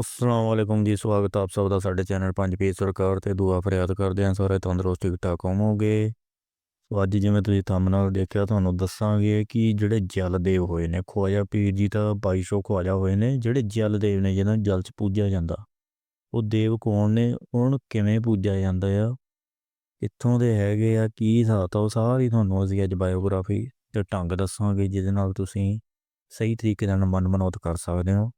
ਅਸਲਾਮ ਵਾਲੇਕੁਮ ਜੀ, ਸਵਾਗਤ ਆਪ ਸਭ ਦਾ ਸਾਡੇ ਚੈਨਲ ਪੰਜ ਪੀਸ ਸਰਕਾਰ ਤੇ। ਦੁਆ ਫਰਿਆਦ ਕਰਦੇ ਹਾਂ, ਸਾਰੇ ਤੰਦਰੁਸਤ ਠੀਕ ਠਾਕ ਹੋਵੋਗੇ। ਸੋ ਅੱਜ ਜਿਵੇਂ ਤੁਸੀਂ ਥੰਬਨੇਲ ਦੇਖਿਆ, ਤੁਹਾਨੂੰ ਦੱਸਾਂਗੇ ਕਿ ਜਿਹੜੇ ਜਲ ਦੇਵ ਹੋਏ ਨੇ ਖਵਾਜਾ ਪੀਰ ਜੀ ਤਾਂ 2200 ਖਵਾਜਾ ਹੋਏ ਨੇ, ਜਿਹੜੇ ਜਲ ਦੇਵ ਨੇ, ਜਿਹਨਾਂ ਜਲ ਚ ਪੂਜਿਆ ਜਾਂਦਾ। ਉਹ ਦੇਵ ਕੌਣ ਨੇ? ਉਹਨਾਂ ਨੂੰ ਕਿਵੇਂ ਪੂਜਿਆ ਜਾਂਦਾ ਆ? ਕਿੱਥੋਂ ਦੇ ਹੈਗੇ ਆ? ਕੀ ਹਿਸਾਬ ਉਹ ਸਾਰੀ ਤੁਹਾਨੂੰ ਅਸੀਂ ਅੱਜ ਬਾਇਓਗ੍ਰਾਫੀ ਤੇ ਢੰਗ ਦੱਸਾਂਗੇ, ਜਿਹਦੇ ਨਾਲ ਤੁਸੀਂ ਸਹੀ ਤਰੀਕੇ ਨਾਲ ਮਨ ਮਨੋਤ ਕਰ ਸਕਦੇ ਹੋ।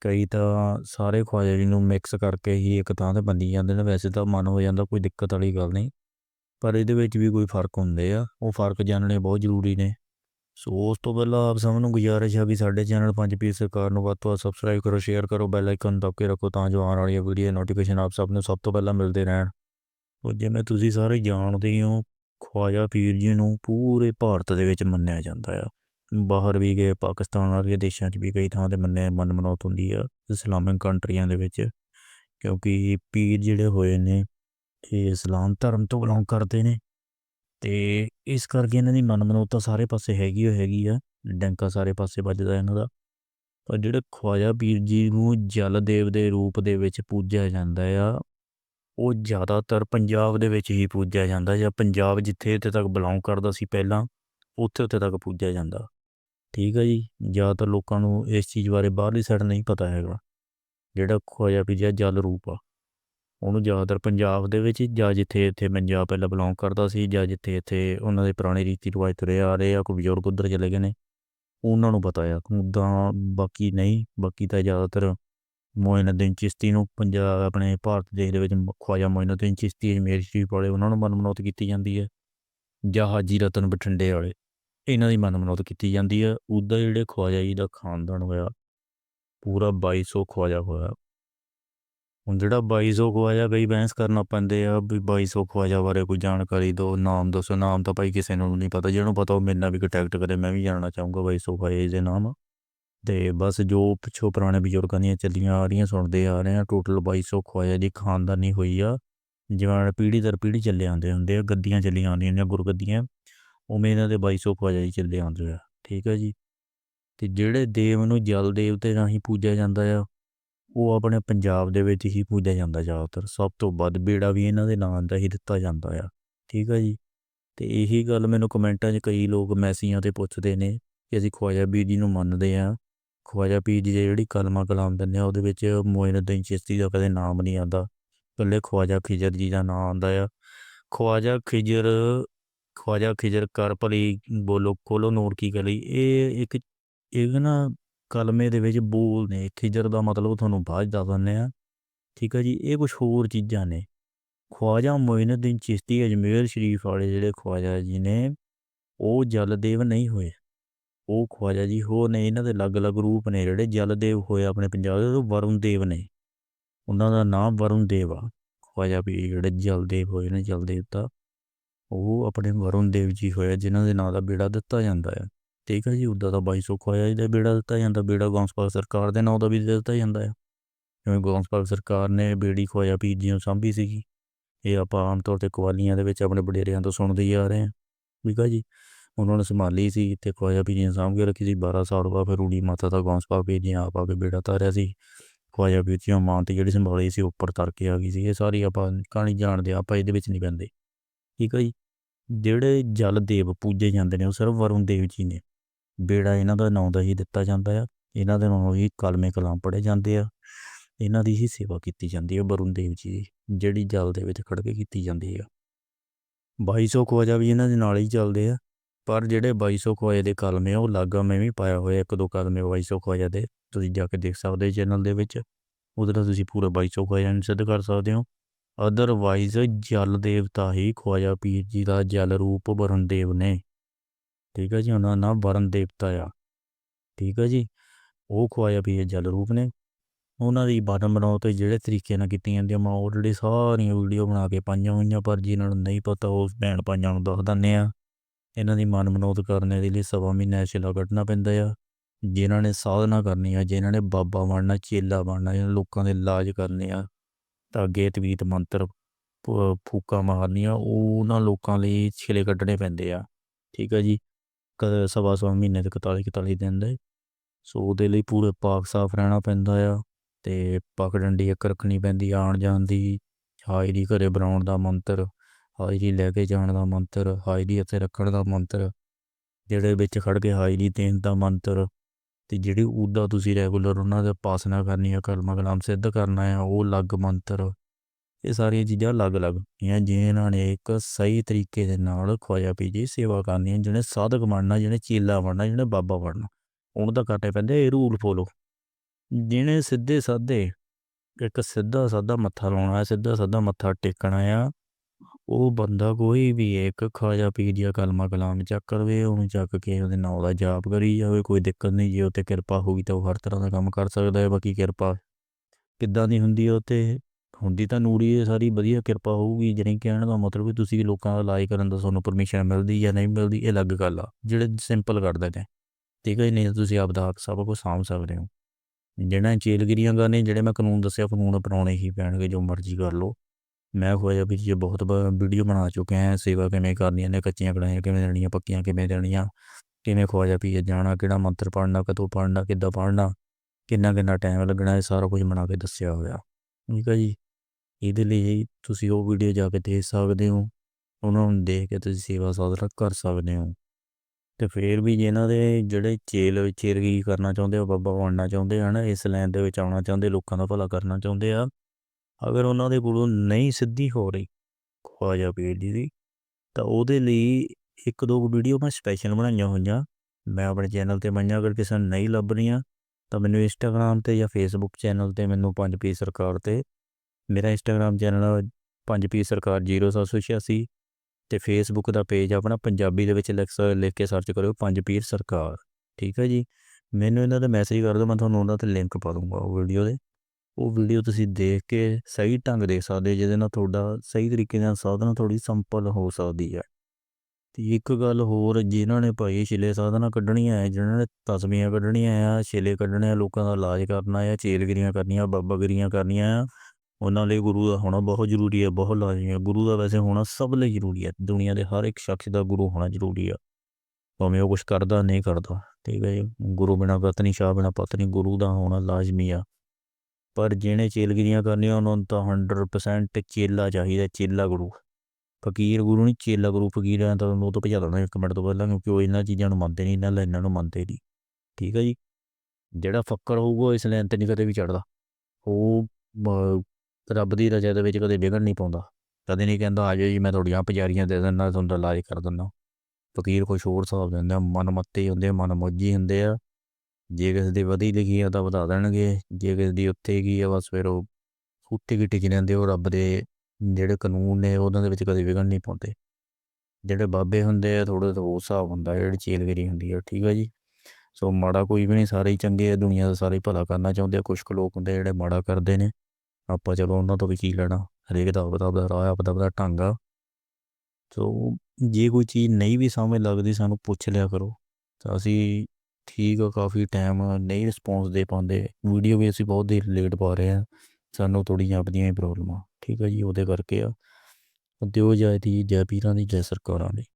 ਕਈ ਤਾਂ ਸਾਰੇ ਖਵਾਜਾ ਜੀ ਨੂੰ ਮਿਕਸ ਕਰਕੇ ਹੀ ਇੱਕ ਥਾਂ ਤੇ ਬੰਦੀ ਜਾਂਦੇ ਨੇ, ਵੈਸੇ ਤਾਂ ਮਨ ਹੋ ਜਾਂਦਾ ਕੋਈ ਦਿੱਕਤ ਵਾਲੀ ਗੱਲ ਨਹੀਂ। ਪਰ ਇਹਦੇ ਵਿੱਚ ਵੀ ਕੋਈ ਫ਼ਰਕ ਹੁੰਦੇ ਆ, ਉਹ ਫ਼ਰਕ ਜਾਣਨੇ ਬਹੁਤ ਜ਼ਰੂਰੀ ਨੇ। ਸੋ ਉਸ ਤੋਂ ਪਹਿਲਾਂ ਆਪ ਸਭ ਨੂੰ ਗੁਜ਼ਾਰਿਸ਼ ਹੈ ਵੀ ਸਾਡੇ ਚੈਨਲ ਪੰਜ ਪੀਸ ਸਰਕਾਰ ਨੂੰ ਵੱਧ ਤੋਂ ਵੱਧ ਸਬਸਕ੍ਰਾਈਬ ਕਰੋ ਸ਼ੇਅਰ ਕਰੋ ਬੈਲ ਆਈਕਨ ਦਬਾ ਕੇ ਰੱਖੋ ਤਾਂ ਜੋ ਆਉਣ ਵਾਲੀਆਂ ਵੀਡੀਓ ਨੋਟੀਫਿਕੇਸ਼ਨ ਆਪ ਸਭ ਨੂੰ ਸਭ ਤੋਂ ਪਹਿਲਾਂ ਮਿਲਦੇ ਰਹਿਣ। ਉਹ ਜਿਵੇਂ ਤੁਸੀਂ ਸਾਰੇ ਜਾਣਦੇ ਹੋ ਖਵਾਜਾ ਪੀਰ ਜੀ ਨੂੰ ਪੂਰੇ ਭਾਰਤ ਦੇ ਵਿੱਚ ਮੰਨਿਆ ਜਾਂਦਾ ਆ। ਬਾਹਰ ਵੀ ਗਏ, ਪਾਕਿਸਤਾਨ ਵਰਗੇ ਦੇਸ਼ਾਂ 'ਚ ਵੀ ਕਈ ਥਾਂ ਤੇ ਮੰਨੇ ਮਨ ਮਨੌਤ ਹੁੰਦੀ ਆ, ਇਸਲਾਮਿਕ ਕੰਟਰੀਆਂ ਦੇ ਵਿੱਚ। ਕਿਉਂਕਿ ਪੀਰ ਜਿਹੜੇ ਹੋਏ ਨੇ, ਇਹ ਇਸਲਾਮ ਧਰਮ ਤੋਂ ਬਿਲੋਂਗ ਕਰਦੇ ਨੇ। ਤੇ ਇਸ ਕਰਕੇ ਇਹਨਾਂ ਦੀ ਮਨ ਮਨੌਤ ਤਾਂ ਸਾਰੇ ਪਾਸੇ ਹੈਗੀ ਹੋ ਹੈਗੀ ਆ, ਡੰਕਾ ਸਾਰੇ ਪਾਸੇ ਵੱਜਦਾ ਇਹਨਾਂ ਦਾ। ਪਰ ਜਿਹੜੇ ਖਵਾਜਾ ਪੀਰ ਜੀ ਨੂੰ ਜਲ ਦੇਵ ਦੇ ਰੂਪ ਦੇ ਵਿੱਚ ਪੂਜਿਆ ਜਾਂਦਾ ਆ, ਉਹ ਜ਼ਿਆਦਾਤਰ ਪੰਜਾਬ ਦੇ ਵਿੱਚ ਹੀ ਪੂਜਿਆ ਜਾਂਦਾ ਜਾਂ ਪੰਜਾਬ ਜਿੱਥੇ ਇੱਥੇ ਤੱਕ ਬਿਲੋਂਗ ਕਰਦਾ ਸੀ ਪਹਿਲਾਂ, ਉੱਥੇ ਉੱਥੇ ਤੱਕ ਪੂਜਿਆ ਜਾਂਦਾ। ਠੀਕ ਹੈ ਜੀ ਜ਼ਿਆਦਾਤਰ ਲੋਕਾਂ ਨੂੰ ਇਸ ਚੀਜ਼ ਬਾਰੇ ਬਾਹਰਲੀ ਸਾਈਡ ਨਹੀਂ ਪਤਾ ਹੈਗਾ, ਜਿਹੜਾ ਖੋਇਆ ਵੀ ਜਿਹਾ ਜਲ ਰੂਪ ਆ। ਉਹਨੂੰ ਜ਼ਿਆਦਾਤਰ ਪੰਜਾਬ ਦੇ ਵਿੱਚ ਜਾਂ ਜਿੱਥੇ ਇੱਥੇ ਪੰਜਾਬ ਪਹਿਲਾਂ ਬਿਲੋਂਗ ਕਰਦਾ ਸੀ, ਜਾਂ ਜਿੱਥੇ ਇੱਥੇ ਉਹਨਾਂ ਦੇ ਪੁਰਾਣੇ ਰੀਤੀ ਰਿਵਾਜ ਤੁਰੇ ਆ ਰਹੇ ਆ, ਕੋਈ ਬਜ਼ੁਰਗ ਉੱਧਰ ਚਲੇ ਗਏ ਨੇ, ਉਹਨਾਂ ਨੂੰ ਪਤਾ ਆ। ਉਦਾਂ ਬਾਕੀ ਨਹੀਂ, ਬਾਕੀ ਤਾਂ ਜ਼ਿਆਦਾਤਰ ਮੋਇਨੁੱਦੀਨ ਚਿਸ਼ਤੀ ਨੂੰ ਪੰਜਾਬ, ਆਪਣੇ ਭਾਰਤ ਦੇਸ਼ ਦੇ ਵਿੱਚ ਖਵਾਜਾ ਮੋਇਨੁੱਦੀਨ ਚਿਸ਼ਤੀ, ਅਜਮੇਰ ਸ਼ਰੀਫ ਵਾਲੇ ਉਹਨਾਂ ਨੂੰ ਮਨਮਨੌਤ ਕੀਤੀ ਜਾਂਦੀ ਹੈ। ਜਾਂ ਹਾਜੀ ਰਤਨ ਬਠਿੰਡੇ ਵਾਲੇ। ਇਹਨਾਂ ਦੀ ਮਨਮਨੌਤ ਕੀਤੀ ਜਾਂਦੀ ਹੈ। ਉਹਦਾ ਜਿਹੜੇ ਖਵਾਜਾ ਜੀ ਦਾ ਖਾਨਦਾਨ ਹੋਇਆ, ਪੂਰਾ 2200 ਖਵਾਜਾ ਹੋਇਆ। ਹੁਣ ਜਿਹੜਾ 2200 ਖਵਾਜਾ ਕਈ ਬਹਿਸ ਕਰਨਾ ਪੈਂਦੇ ਆ ਵੀ 2200 ਖਵਾਜਾ ਬਾਰੇ ਕੋਈ ਜਾਣਕਾਰੀ ਦਿਓ, ਨਾਮ ਦੱਸੋ। ਨਾਮ ਤਾਂ ਭਾਈ ਕਿਸੇ ਨੂੰ ਨਹੀਂ ਪਤਾ, ਜਿਹਨੂੰ ਪਤਾ ਉਹ ਮੇਰੇ ਨਾਲ ਵੀ ਕੰਟੈਕਟ ਕਰੇ, ਮੈਂ ਵੀ ਜਾਣਨਾ ਚਾਹੂੰਗਾ 2200 ਖਵਾਜਾ ਦੇ ਨਾਮ। ਤੇ ਬਸ ਜੋ ਪਿੱਛੋਂ ਪੁਰਾਣੇ ਬਜ਼ੁਰਗਾਂ ਦੀਆਂ ਚੱਲੀਆਂ ਆ ਰਹੀਆਂ, ਸੁਣਦੇ ਆ ਰਹੇ ਆ ਟੋਟਲ 2200 ਖਵਾਜਾ ਦੀ ਖਾਨਦਾਨੀ ਹੋਈ ਆ। ਜਿਵੇਂ ਪੀੜ੍ਹੀ ਦਰ ਪੀੜ੍ਹੀ ਚੱਲੇ ਆਉਂਦੇ ਹੁੰਦੇ ਆ ਗੱਦੀਆਂ ਚੱਲੀਆਂ ਆਉਂਦੀਆਂ ਹੁੰਦੀਆਂ, ਗੁਰਗੱਦੀਆਂ। ਉਵੇਂ ਇਹਨਾਂ ਦੇ 2200 ਖਵਾਜਾ ਜੀ ਚੱਲੇ ਆਉਂਦੇ ਆ, ਠੀਕ ਹੈ ਜੀ। ਤੇ ਜਿਹੜੇ ਦੇਵ ਨੂੰ ਜਲ ਦੇਵਤੇ ਰਾਹੀਂ ਪੂਜਿਆ ਜਾਂਦਾ ਆ, ਉਹ ਆਪਣੇ ਪੰਜਾਬ ਦੇ ਵਿੱਚ ਹੀ ਪੂਜਿਆ ਜਾਂਦਾ ਜ਼ਿਆਦਾਤਰ। ਸਭ ਤੋਂ ਵੱਧ ਬੇੜਾ ਵੀ ਇਹਨਾਂ ਦੇ ਨਾਂ ਦਾ ਹੀ ਦਿੱਤਾ ਜਾਂਦਾ ਆ, ਠੀਕ ਹੈ ਜੀ। ਤੇ ਇਹੀ ਗੱਲ ਮੈਨੂੰ ਕਮੈਂਟਾਂ 'ਚ ਕਈ ਲੋਕ ਮੈਸੀਆਂ ਤੇ ਪੁੱਛਦੇ ਨੇ ਕਿ ਅਸੀਂ ਖਵਾਜਾ ਪੀਰ ਜੀ ਨੂੰ ਮੰਨਦੇ ਆ। ਖਵਾਜਾ ਪੀਰ ਜੀ ਦੀ ਜਿਹੜੀ ਕਲਮਾ ਕਲਾਮ ਦਿੰਦੇ ਆ, ਉਹਦੇ ਵਿੱਚ ਮੋਇਨੁਦੀਨ ਚਿਸ਼ਤੀ ਦਾ ਕਦੇ ਨਾਮ ਨਹੀਂ ਆਉਂਦਾ। ਕੱਲੇ ਖਵਾਜਾ ਖਿਜਰ ਜੀ ਦਾ ਨਾਮ ਆਉਂਦਾ ਆ। ਖਵਾਜਾ ਖਿਜਰ ਖਵਾਜਾ ਖਿਜਰ ਕਰ ਭਲੀ ਬੋਲੋ ਕੋਲੋ ਨੋਟ ਕੀ ਇਹ ਇੱਕ, ਇਹ ਨਾ ਕਲਮੇ ਦੇ ਵਿੱਚ ਬੋਲ ਨੇ, ਖਿਜਰ ਦਾ ਮਤਲਬ ਤੁਹਾਨੂੰ ਬਾਅਦ ਦੱਸ ਦਿੰਦੇ ਆ ਠੀਕ ਆ ਜੀ, ਇਹ ਕੁਝ ਹੋਰ ਚੀਜ਼ਾਂ ਨੇ। ਖਵਾਜਾ ਮੋਇਨੁੱਦੀਨ ਚਿਸ਼ਤੀ ਅਜਮੇਰ ਸ਼ਰੀਫ ਵਾਲੇ ਜਿਹੜੇ ਖਵਾਜਾ ਜੀ ਨੇ, ਉਹ ਜਲਦੇਵ ਨਹੀਂ ਹੋਏ। ਉਹ ਖਵਾਜਾ ਜੀ ਹੋਰ ਨੇ, ਇਹਨਾਂ ਦੇ ਅਲੱਗ-ਅਲੱਗ ਰੂਪ ਨੇ ਜਿਹੜੇ ਜਲਦੇਵ ਹੋਏ ਆਪਣੇ ਪੰਜਾਬ ਦੇ, ਉਹ ਵਰੁਣ ਦੇਵ ਨੇ। ਉਹਨਾਂ ਦਾ ਨਾਮ ਵਰੁਣ ਦੇਵ ਆ। ਖਵਾਜਾ ਵੀ ਜਿਹੜੇ ਜਲਦੇਵ ਹੋਏ ਨੇ ਜਲਦੇਵ ਦਾ ਉਹ ਆਪਣੇ ਵਰੁਣ ਦੇਵ ਜੀ ਹੋਏ ਜਿਨ੍ਹਾਂ ਦੇ ਨਾਂ ਦਾ ਬੇੜਾ ਦਿੱਤਾ ਜਾਂਦਾ ਹੈ। ਠੀਕ ਹੈ ਜੀ, ਉੱਦਾਂ ਤਾਂ 2200 ਖਵਾਜਾ ਜੀ ਦਾ ਬੇੜਾ ਦਿੱਤਾ ਜਾਂਦਾ, ਬੇੜਾ ਗੌਂਸਪਾਲ ਸਰਕਾਰ ਦੇ ਨਾਂ ਦਾ ਵੀ ਦਿੱਤਾ ਜਾਂਦਾ ਹੈ। ਜਿਵੇਂ ਗੌਂਸਪਾਲ ਸਰਕਾਰ ਨੇ ਬੇੜੀ ਖਵਾਜਾ ਪੀਰ ਨੂੰ ਸਾਂਭੀ ਸੀਗੀ। ਇਹ ਆਪਾਂ ਆਮ ਤੌਰ ਤੇ ਕਵਾਲੀਆਂ ਦੇ ਵਿੱਚ ਆਪਣੇ ਵਡੇਰਿਆਂ ਤੋਂ ਸੁਣਦੇ ਹੀ ਆ ਰਹੇ ਹਾਂ। ਠੀਕ ਹੈ ਜੀ, ਉਹਨਾਂ ਨੇ ਸੰਭਾਲੀ ਸੀ, ਇੱਥੇ ਖਵਾਜਾ ਪੀਰ ਜੀ ਸਾਂਭ ਕੇ ਰੱਖੀ ਸੀ। 12 ਸਾਲ ਬਾਅਦ ਫਿਰ ਰੂੜੀ ਮਾਤਾ ਦਾ ਗੌਂਸਪਾਲ ਪੀਰ ਜੀ ਆਪ ਆ ਕੇ ਬੇੜਾ ਤਾਰਿਆ ਸੀ। ਖਵਾਜਾ ਪੀਰ ਮਾਂ ਤੇ ਜਿਹੜੀ ਸੰਭਾਲੀ ਸੀ ਉੱਪਰ ਤਰ ਕੇ ਆ ਗਈ ਸੀ। ਇਹ ਸਾਰੀ ਆਪਾਂ ਕਹਾਣੀ ਜਾਣਦੇ ਆ ਆਪਾਂ ਇਹਦੇ ਵਿੱਚ ਨਹੀਂ ਪੈਂਦੇ। ਠੀਕ ਹੈ ਜੀ? ਜਿਹੜੇ ਜਲ ਦੇਵ ਪੂਜੇ ਜਾਂਦੇ ਨੇ, ਉਹ ਸਿਰਫ ਵਰੁਣ ਦੇਵ ਜੀ ਨੇ। ਬੇੜਾ ਇਹਨਾਂ ਦਾ ਨਾਂ ਦਾ ਹੀ ਦਿੱਤਾ ਜਾਂਦਾ ਆ। ਇਹਨਾਂ ਦੇ ਨਾਂ ਹੀ ਕਲਮੇ ਕਲਾਮ ਪੜੇ ਜਾਂਦੇ ਆ। ਇਹਨਾਂ ਦੀ ਹੀ ਸੇਵਾ ਕੀਤੀ ਜਾਂਦੀ ਹੈ ਵਰੁਣ ਦੇਵ ਜੀ ਦੀ, ਜਿਹੜੀ ਜਲ ਦੇ ਵਿੱਚ ਖੜ ਕੇ ਕੀਤੀ ਜਾਂਦੀ ਆ। 2200 ਖਵਾਜਾ ਵੀ ਇਹਨਾਂ ਦੇ ਨਾਲ ਹੀ ਚੱਲਦੇ ਆ। ਪਰ ਜਿਹੜੇ 2200 ਖਵਾਜੇ ਦੇ ਕਲਮੇ ਉਹ ਲਾਗਾ ਮੈਂ ਵੀ ਪਾਇਆ ਹੋਇਆ ਇੱਕ ਦੋ ਕਲਮੇ 2200 ਖਵਾਜਾ ਦੇ। ਤੁਸੀਂ ਜਾ ਕੇ ਦੇਖ ਸਕਦੇ ਹੋ ਚੈਨਲ ਦੇ ਵਿੱਚ। ਉਹਦੇ ਨਾਲ ਤੁਸੀਂ ਪੂਰਾ 2200 ਖਵਾਜਾ ਨੂੰ ਸਿੱਧ ਕਰ ਸਕਦੇ ਹੋ। ਅਦਰਵਾਈਜ਼ ਜਲ ਦੇਵਤਾ ਹੀ ਖਵਾਜਾ ਪੀਰ ਜੀ ਦਾ ਜਲ ਰੂਪ ਵਰੁਣ ਦੇਵ ਨੇ। ਠੀਕ ਹੈ ਜੀ, ਉਹਨਾਂ ਦਾ ਨਾਮ ਵਰਨ ਦੇਵਤਾ ਆ। ਠੀਕ ਹੈ ਜੀ, ਉਹ ਖਵਾਜਾ ਪੀਰ ਜਲ ਰੂਪ ਨੇ। ਉਹਨਾਂ ਦੀ ਬਾਦਮ ਬਣਾਉ ਤੇ ਜਿਹੜੇ ਤਰੀਕੇ ਨਾਲ ਕੀਤੀਆਂ ਜਾਂਦੀਆਂ, ਮੈਂ ਆਲਰੇਡੀ ਸਾਰੀਆਂ ਵੀਡੀਓ ਬਣਾ ਕੇ ਪਾਈਆਂ ਹੋਈਆਂ, ਪਰ ਜਿਨ੍ਹਾਂ ਨੂੰ ਨਹੀਂ ਪਤਾ, ਉਹ ਭੈਣ ਭਾਈਆਂ ਨੂੰ ਦੱਸ ਦਿੰਦੇ ਆ। ਇਹਨਾਂ ਦੀ ਮਨ ਮਨੋਤ ਕਰਨ ਦੇ ਲਈ ਸਵਾ ਮਹੀਨਾ ਛਿਲਾ ਕੱਢਣਾ ਪੈਂਦਾ ਆ। ਜਿਨ੍ਹਾਂ ਨੇ ਸਾਧਨਾ ਕਰਨੀ ਆ, ਜਿਨ੍ਹਾਂ ਨੇ ਬਾਬਾ ਬਣਨਾ, ਚੇਲਾ ਬਣਨਾ ਜਾਂ ਲੋਕਾਂ ਦੇ ਇਲਾਜ ਕਰਨੇ ਆ। ਧਾਗੇ ਤਵੀਤ ਮੰਤਰ ਫੂਕਾਂ ਮਾਰਨੀਆਂ, ਉਹ ਉਹਨਾਂ ਲੋਕਾਂ ਲਈ ਛਿਲੇ ਕੱਢਣੇ ਪੈਂਦੇ ਆ। ਠੀਕ ਹੈ ਜੀ? ਸਵਾ ਸਵਾ ਮਹੀਨੇ ਤੇ 41 41 ਦਿਨ ਦੇ। ਸੋ ਉਹਦੇ ਲਈ ਪੂਰੇ ਪਾਕ ਸਾਫ਼ ਰਹਿਣਾ ਪੈਂਦਾ ਆ ਤੇ ਪੱਕ ਡੰਡੀ ਇੱਕ ਰੱਖਣੀ ਪੈਂਦੀ, ਆਣ ਜਾਣ ਦੀ। ਹਾਜ਼ਰੀ ਘਰੇ ਬਣਾਉਣ ਦਾ ਮੰਤਰ ਹਾਜ਼ਰੀ ਲੈ ਕੇ ਜਾਣ ਦਾ ਮੰਤਰ ਹਾਜ਼ਰੀ ਇੱਥੇ ਰੱਖਣ ਦਾ ਮੰਤਰ। ਜਿਹੜੇ ਵਿੱਚ ਖੜ ਕੇ ਹਾਜ਼ਰੀ ਦੇਣ ਦਾ ਮੰਤਰ। ਤੇ ਜਿਹੜੀ ਉਹਦਾ ਤੁਸੀਂ ਰੈਗੂਲਰ ਉਹਨਾਂ ਦੇ ਉਪਾਸਨਾ ਕਰਨੀ ਆ ਕਲਮਾ ਕਲਾਮ ਸਿੱਧ ਕਰਨਾ ਆ, ਉਹ ਅਲੱਗ ਮੰਤਰ, ਇਹ ਸਾਰੀਆਂ ਚੀਜ਼ਾਂ ਅਲੱਗ-ਅਲੱਗ ਹੁੰਦੀਆਂ ਜਿਨ੍ਹਾਂ ਨੇ ਇੱਕ ਸਹੀ ਤਰੀਕੇ ਦੇ ਨਾਲ ਖਵਾਜਾ ਪੀਰ ਜੀ ਸੇਵਾ ਕਰਨੀ ਹੈ ਜਿਹਨੇ ਸਾਧਕ ਬਣਨਾ, ਜਿਹਨੇ ਚੇਲਾ ਬਣਨਾ, ਜਿਹਨੇ ਬਾਬਾ ਬਣਨਾ, ਉਹਨੂੰ ਤਾਂ ਕਰਨੇ ਪੈਂਦੇ ਇਹ ਰੂਲ ਫੋਲੋ ਜਿਹਨੇ ਸਿੱਧੇ ਸਾਦੇ ਇੱਕ ਸਿੱਧਾ ਸਾਦਾ ਮੱਥਾ ਲਾਉਣਾ ਹੈ ਸਿੱਧਾ ਸਾਦਾ ਮੱਥਾ ਟੇਕਣਾ ਆ ਉਹ ਬੰਦਾ ਕੋਈ ਵੀ ਇੱਕ ਖਵਾਜਾ ਪੀਰ ਜੀ ਦਾ ਕਲਮਾ ਕਲਾਮ ਚੱਕ ਲਵੇ, ਉਹਨੂੰ ਚੱਕ ਕੇ ਉਹਦੇ ਨਾਂ ਦਾ ਜਾਪ ਕਰੀ ਜਾਵੇ, ਕੋਈ ਦਿੱਕਤ ਨਹੀਂ, ਜੇ ਉੱਤੇ ਕਿਰਪਾ ਹੋਗੀ ਤਾਂ ਉਹ ਹਰ ਤਰ੍ਹਾਂ ਦਾ ਕੰਮ ਕਰ ਸਕਦਾ ਹੈ, ਬਾਕੀ ਕਿਰਪਾ ਕਿੱਦਾਂ ਦੀ ਹੁੰਦੀ ਹੈ ਉੱਤੇ ਹੁੰਦੀ ਤਾਂ ਨੂਰੀ ਹੈ, ਸਾਰੀ ਵਧੀਆ ਕਿਰਪਾ ਹੋਊਗੀ, ਜਿਹੜੀ ਕਹਿਣ ਦਾ ਮਤਲਬ ਵੀ ਤੁਸੀਂ ਲੋਕਾਂ ਦਾ ਇਲਾਜ ਕਰਨ ਦਾ ਤੁਹਾਨੂੰ ਪਰਮਿਸ਼ਨ ਮਿਲਦੀ ਜਾਂ ਨਹੀਂ ਮਿਲਦੀ, ਇਹ ਅਲੱਗ ਗੱਲ ਆ, ਜਿਹੜੇ ਸਿੰਪਲ ਕਰਦੇ ਨੇ। ਠੀਕ ਹੈ ਨਹੀਂ ਤਾਂ ਤੁਸੀਂ ਆਪਦਾ ਹੱਕ ਸਭ ਕੁਝ ਸਾਂਭ ਸਕਦੇ ਹੋ। ਜਿਹੜਾ ਚੇਲਗਿਰੀਆਂ ਕਰਨੇ ਜਿਹੜੇ ਮੈਂ ਕਾਨੂੰਨ ਦੱਸਿਆ, ਕਾਨੂੰਨ ਅਪਣਾਉਣੇ ਹੀ ਪੈਣਗੇ, ਜੋ ਮਰਜ਼ੀ ਕਰ ਲਓ। ਮੈਂ ਖੋਇਆ ਵੀ ਜੀ, ਬਹੁਤ ਵੀਡੀਓ ਬਣਾ ਚੁੱਕੇ ਹਾਂ, ਸੇਵਾ ਕਿਵੇਂ ਕਰਨੀਆਂ ਨੇ ਕੱਚੀਆਂ ਕੜਾਈਆਂ ਕਿਵੇਂ ਦੇਣੀਆਂ, ਪੱਕੀਆਂ ਕਿਵੇਂ ਦੇਣੀਆਂ, ਕਿਵੇਂ ਖਵਾਜਾ ਪੀ ਜਾਣਾ, ਕਿਹੜਾ ਮੰਤਰ ਪੜਨਾ ਕਦੋਂ ਪੜਨਾ ਕਿੱਦਾਂ ਪੜਨਾ ਕਿੰਨਾ ਕਿੰਨਾ ਟਾਈਮ ਲੱਗਣਾ, ਇਹ ਸਾਰਾ ਕੁਝ ਬਣਾ ਕੇ ਦੱਸਿਆ ਹੋਇਆ। ਠੀਕ ਹੈ ਜੀ? ਇਹਦੇ ਲਈ ਤੁਸੀਂ ਉਹ ਵੀਡੀਓ ਜਾ ਕੇ ਦੇਖ ਸਕਦੇ ਹੋ, ਉਹਨਾਂ ਨੂੰ ਦੇਖ ਕੇ ਤੁਸੀਂ ਸੇਵਾ ਸਾਧਨਾ ਕਰ ਸਕਦੇ ਹੋ। ਤੇ ਫਿਰ ਵੀ ਜਿਨ੍ਹਾਂ ਦੇ ਜਿਹੜੇ ਚੇਲ ਚੇਲਗੀ ਕਰਨਾ ਚਾਹੁੰਦੇ ਹੋ ਬਾਬਾ ਬਣਨਾ ਚਾਹੁੰਦੇ ਹਨ, ਇਸ ਲਾਈਨ ਦੇ ਵਿੱਚ ਆਉਣਾ ਚਾਹੁੰਦੇ, ਲੋਕਾਂ ਦਾ ਭਲਾ ਕਰਨਾ ਚਾਹੁੰਦੇ ਆ ਅਗਰ ਉਹਨਾਂ ਦੇ ਕੋਲੋਂ ਨਹੀਂ ਸਿੱਧੀ ਹੋ ਰਹੀ ਖਵਾਜਾ ਪੀਰ ਜੀ ਦੀ, ਤਾਂ ਉਹਦੇ ਲਈ ਇੱਕ ਦੋ ਵੀਡੀਓ ਮੈਂ ਸਪੈਸ਼ਲ ਬਣਾਈਆਂ ਹੋਈਆਂ। ਮੈਂ ਆਪਣੇ ਚੈਨਲ ਤੇ ਬਣਾਈਆਂ ਅਗਰ ਕਿਸੇ ਨੂੰ ਨਹੀਂ ਲੱਭ ਰਹੀਆਂ ਤਾਂ ਮੈਨੂੰ ਇੰਸਟਾਗ੍ਰam ਤੇ ਜਾਂ ਫੇਸਬੁੱਕ ਚੈਨਲ ਤੇ ਮੈਨੂੰ ਪੰਜ ਪੀ ਸਰਕਾਰ ਤੇ। ਮੇਰਾ ਇੰਸਟਾਗ੍ਰam ਚੈਨਲ ਪੰਜ ਪੀ ਸਰਕਾਰ 0786 ਤੇ ਫੇਸਬੁੱਕ ਦਾ ਪੇਜ ਆਪਣਾ ਪੰਜਾਬੀ ਦੇ ਵਿੱਚ ਲਿਖ ਲਿਖ ਕੇ ਸਰਚ ਕਰਿਓ, ਪੰਜ ਪੀਰ ਸਰਕਾਰ। ਠੀਕ ਹੈ ਜੀ? ਮੈਨੂੰ ਇਹਨਾਂ ਦਾ ਮੈਸੇਜ ਕਰ ਦਿਓ, ਮੈਂ ਤੁਹਾਨੂੰ ਉਹਨਾਂ ਤੇ ਲਿੰਕ ਪਾ ਦੂੰਗਾ ਉਹ ਵੀਡੀਓ ਦੇ। ਉਹ ਵੀਡੀਓ ਤੁਸੀਂ ਦੇਖ ਕੇ ਸਹੀ ਢੰਗ ਦੇਖ ਸਕਦੇ ਜਿਹਦੇ ਨਾਲ ਤੁਹਾਡਾ ਸਹੀ ਤਰੀਕੇ ਨਾਲ ਸਾਧਨਾ ਥੋੜੀ ਸੰਪਲ ਹੋ ਸਕਦੀ ਹੈ। ਤੇ ਇੱਕ ਗੱਲ ਹੋਰ, ਜਿਨ੍ਹਾਂ ਨੇ ਭਾਈ ਛਿਲੇ ਸਾਧਨਾ ਕੱਢਣੀਆਂ ਹੈ, ਜਿਨ੍ਹਾਂ ਨੇ ਤਸਮੀਆਂ ਕੱਢਣੀਆਂ ਆ, ਛਿਲੇ ਕੱਢਣੇ ਆ, ਲੋਕਾਂ ਦਾ ਇਲਾਜ ਕਰਨਾ ਆ ਚੇਲਗਿਰੀਆਂ ਕਰਨੀਆਂ, ਬਾਬਾਗਿਰੀਆਂ ਕਰਨੀਆਂ ਆ, ਉਹਨਾਂ ਲਈ ਗੁਰੂ ਦਾ ਹੋਣਾ ਬਹੁਤ ਜ਼ਰੂਰੀ ਹੈ ਬਹੁਤ ਲਾਜ਼ਮੀ ਹੈ ਗੁਰੂ ਦਾ ਵੈਸੇ ਹੋਣਾ ਸਭ ਲਈ ਜ਼ਰੂਰੀ ਹੈ ਦੁਨੀਆ ਦੇ ਹਰ ਇੱਕ ਸ਼ਖਸ ਦਾ ਗੁਰੂ ਹੋਣਾ ਜ਼ਰੂਰੀ ਆ। ਭਾਵੇਂ ਉਹ ਕੁਝ ਕਰਦਾ, ਨਹੀਂ ਕਰਦਾ, ਠੀਕ ਹੈ ਜੀ? ਗੁਰੂ ਬਿਨਾ ਪਤਨੀ ਸ਼ਾਹ ਬਿਨਾ ਪਤਨੀ, ਗੁਰੂ ਦਾ ਹੋਣਾ ਲਾਜ਼ਮੀ ਆ। ਪਰ ਜਿਹਨੇ ਚੇਲਗਿਰੀਆਂ ਕਰਨੀਆਂ, ਉਹਨਾਂ ਨੂੰ ਤਾਂ 100% ਚੇਲਾ ਚਾਹੀਦਾ, ਚੇਲਾ ਗੁਰੂ। ਫਕੀਰ ਗੁਰੂ ਨਹੀਂ, ਚੇਲਾ ਗੁਰੂ ਫਕੀਰ ਆ, ਤਾਂ ਉਹ ਤੋਂ ਭਜਾ ਦੇਣਾ ਇੱਕ ਮਿੰਟ ਤੋਂ ਪਹਿਲਾਂ, ਕਿਉਂਕਿ ਉਹ ਇਹਨਾਂ ਚੀਜ਼ਾਂ ਨੂੰ ਮੰਨਦੇ ਨਹੀਂ, ਇਹਨਾਂ ਲਾਈਨਾਂ ਨੂੰ ਮੰਨਦੇ ਨਹੀਂ। ਠੀਕ ਹੈ ਜੀ? ਜਿਹੜਾ ਫੱਕਰ ਹੋਊਗਾ, ਇਸ ਲਾਈਨ ਤੇ ਨਹੀਂ ਕਦੇ ਵੀ ਚੜਦਾ ਉਹ ਰੱਬ ਦੀ ਰਜ਼ਾ ਦੇ ਵਿੱਚ ਕਦੇ ਵਿਗੜ ਨਹੀਂ ਪਾਉਂਦਾ। ਕਦੇ ਨਹੀਂ ਕਹਿੰਦਾ, ਆ ਜਾਓ ਜੀ, ਮੈਂ ਤੁਹਾਡੀਆਂ ਪਜਾਰੀਆਂ ਦੇ ਦਿੰਦਾ, ਤੁਹਾਨੂੰ ਇਲਾਜ ਕਰ ਦਿੰਦਾ। ਫਕੀਰ ਕੁਛ ਹੋਰ ਹਿਸਾਬ ਦਿੰਦੇ ਆ ਮਨ ਮੱਤੇ ਹੁੰਦੇ ਮਨਮੋਜੀ ਹੁੰਦੇ ਆ। ਜੇ ਕਿਸੇ ਦੀ ਵਧੀ ਲਿਖੀ ਆ ਤਾਂ ਵਧਾ ਦੇਣਗੇ, ਜੇ ਕਿਸੇ ਦੀ ਉੱਥੇ ਕੀ ਆ ਬਸ ਫਿਰ ਉਹ ਉੱਥੇ ਕੀ ਟਿਕ ਰਹਿੰਦੇ, ਉਹ ਰੱਬ ਦੇ ਜਿਹੜੇ ਕਾਨੂੰਨ ਨੇ ਉਹਨਾਂ ਦੇ ਵਿੱਚ ਕਦੇ ਵਿਗੜ ਨਹੀਂ ਪਾਉਂਦੇ। ਜਿਹੜੇ ਬਾਬੇ ਹੁੰਦੇ ਆ ਥੋੜੇ ਤੋਂ ਉਹ ਹਿਸਾਬ ਹੁੰਦਾ, ਜਿਹੜੀ ਚੇਲਗਰੀ ਹੁੰਦੀ ਆ, ਠੀਕ ਆ ਜੀ? ਸੋ ਮਾੜਾ ਕੋਈ ਵੀ ਨਹੀਂ, ਸਾਰੇ ਹੀ ਚੰਗੇ ਆ, ਦੁਨੀਆ ਦਾ ਸਾਰੇ ਭਲਾ ਕਰਨਾ ਚਾਹੁੰਦੇ ਆ ਕੁਝ ਕੁ ਲੋਕ ਹੁੰਦੇ ਜਿਹੜੇ ਮਾੜਾ ਕਰਦੇ ਨੇ। ਆਪਾਂ ਚਲੋ ਉਹਨਾਂ ਤੋਂ ਵੀ ਕੀ ਲੈਣਾ, ਹਰੇਕ ਦਾ ਆਪਦਾ ਆਪਦਾ ਰਾਹ ਆਪਦਾ ਆਪਦਾ ਢੰਗ ਆ। ਸੋ ਜੇ ਕੋਈ ਚੀਜ਼ ਨਹੀਂ ਵੀ ਸਮਝ ਲੱਗਦੀ, ਸਾਨੂੰ ਪੁੱਛ ਲਿਆ ਕਰੋ। ਤਾਂ ਅਸੀਂ ਠੀਕ ਆ, ਕਾਫੀ ਟਾਈਮ ਨਹੀਂ ਰਿਸਪੌਂਸ ਦੇ ਪਾਉਂਦੇ। ਵੀਡੀਓ ਵੀ ਅਸੀਂ ਬਹੁਤ ਦੇਰ ਲੇਟ ਪਾ ਰਹੇ ਹਾਂ ਸਾਨੂੰ ਥੋੜ੍ਹੀਆਂ ਆਪਣੀਆਂ ਹੀ ਪ੍ਰੋਬਲਮਾਂ ਠੀਕ ਆ ਜੀ, ਉਹਦੇ ਕਰਕੇ ਆ। ਦਿਓ ਜਾਏ ਦੀ ਜੈ ਪੀਰਾਂ ਦੀ, ਜੈ ਸਰਕਾਰਾਂ ਦੀ।